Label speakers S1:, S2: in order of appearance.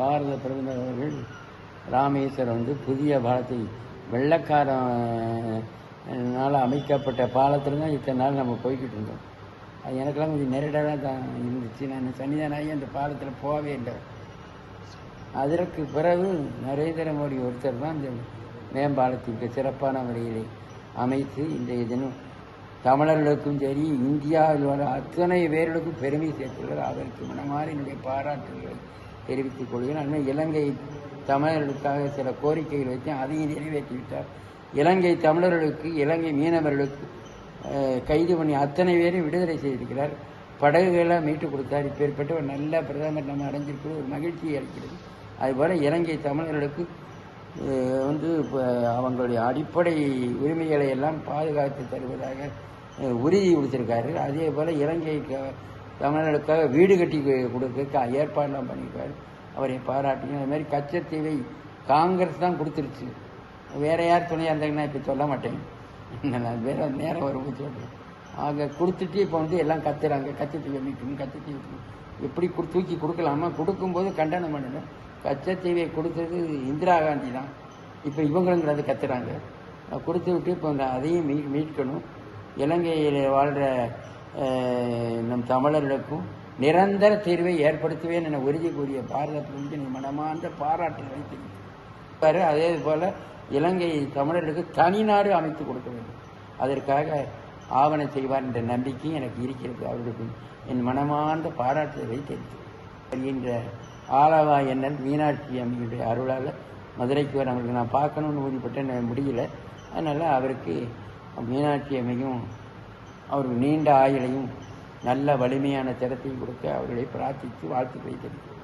S1: பாரத பிரதமர் அவர்கள் ராமேஸ்வரம் வந்து புதிய பாலத்தை வெள்ளக்காரனால் அமைக்கப்பட்ட பாலத்தில் தான் இத்தனை நாள் நம்ம போய்கிட்டு இருந்தோம். அது எனக்கெல்லாம் கொஞ்சம் நெருடலாக தான் இருந்துச்சு. நான் சன்னிதானாகி அந்த பாலத்தில் போகவே இல்லை. அதற்கு பிறகு நரேந்திர மோடி ஒருத்தர் தான் இந்த மேம்பாலத்திற்கு சிறப்பான முறையில் அமைத்து இன்றைய தினம் தமிழர்களுக்கும் சரி இந்தியாவில் வர அத்தனை பேர்களுக்கும் பெருமை சேர்த்துள்ளார். அவருக்கு மனமாற என்னுடைய பாராட்டுகளை. தெரிவித்துக் கொள்கிறேன். ஆனால் இலங்கை தமிழர்களுக்காக சில கோரிக்கைகள் வைத்தேன் அதையும் நிறைவேற்றிவிட்டார். இலங்கை தமிழர்களுக்கு இலங்கை மீனவர்களுக்கு கைது பண்ணி அத்தனை பேரையும் விடுதலை செய்திருக்கிறார். படகுகளாக மீட்டு கொடுத்தார். இப்பேற்பட்ட ஒரு நல்ல பிரதமர் நம்ம அடைஞ்சிருக்கிறது ஒரு மகிழ்ச்சியை அளிக்கிறது. அதுபோல் இலங்கை தமிழர்களுக்கு வந்து இப்போ அவங்களுடைய அடிப்படை உரிமைகளை எல்லாம் பாதுகாத்து தருவதாக உறுதி கொடுத்திருக்காரு. அதே போல் இலங்கை தமிழர்களுக்காக வீடு கட்டி கொடுக்க ஏற்பாடுலாம் பண்ணியிருக்காரு. அவரை பாராட்டி அது மாதிரி கச்சத்தீவை காங்கிரஸ் தான் கொடுத்துருச்சு. வேறு யார் துணையாக இருந்தாங்கன்னா இப்போ சொல்ல மாட்டேன். நான் வேற நேரம் வரும்போது சொல்கிறேன் ஆக கொடுத்துட்டு இப்போ வந்து எல்லாம் கத்துறாங்க. கச்சத்தீவை மீட்கணும் கச்சத்தீவை எப்படி தூக்கி கொடுக்கலாமா? கொடுக்கும்போது கண்டனம் பண்ணணும் கச்சத்தீவை கொடுத்தது இந்திரா காந்தி தான். இப்போ இவங்களுங்கிறத கத்துறாங்க. கொடுத்து விட்டு இப்போ அதையும் மீ மீட்கணும். இலங்கையில் வாழ்கிற நம் தமிழர்களுக்கும் நிரந்தர தீர்வை ஏற்படுத்துவேன் என உறுதி கூறிய பாரத பிரதமருக்கு மனமார்ந்த பாராட்டுகளை தெரிவித்தார் அதே போல் இலங்கை தமிழர்களுக்கு தனிநாடு அமைத்து கொடுக்க வேண்டும். அதற்காக ஆவணம் செய்வார் என்ற நம்பிக்கை எனக்கு இருக்கிறது. அவர்களுக்கு என் மனமார்ந்த பாராட்டுதலை தெரிவித்தேன் வருகின்ற ஆலவா எண்ணல் மீனாட்சி அம்மையுடைய அருளால் மதுரைக்கு வர அவங்களுக்கு நான் பார்க்கணும்னு உறுதிப்பட்டேன் எனக்கு முடியல. அதனால் அவருக்கு மீனாட்சி அம்மையும் அவர்கள் நீண்ட ஆயுளையும் நல்ல வலிமையான திறத்தையும் கொடுக்க அவர்களை பிரார்த்தித்து வாழ்த்துக்களை தெரிவிக்கிறேன்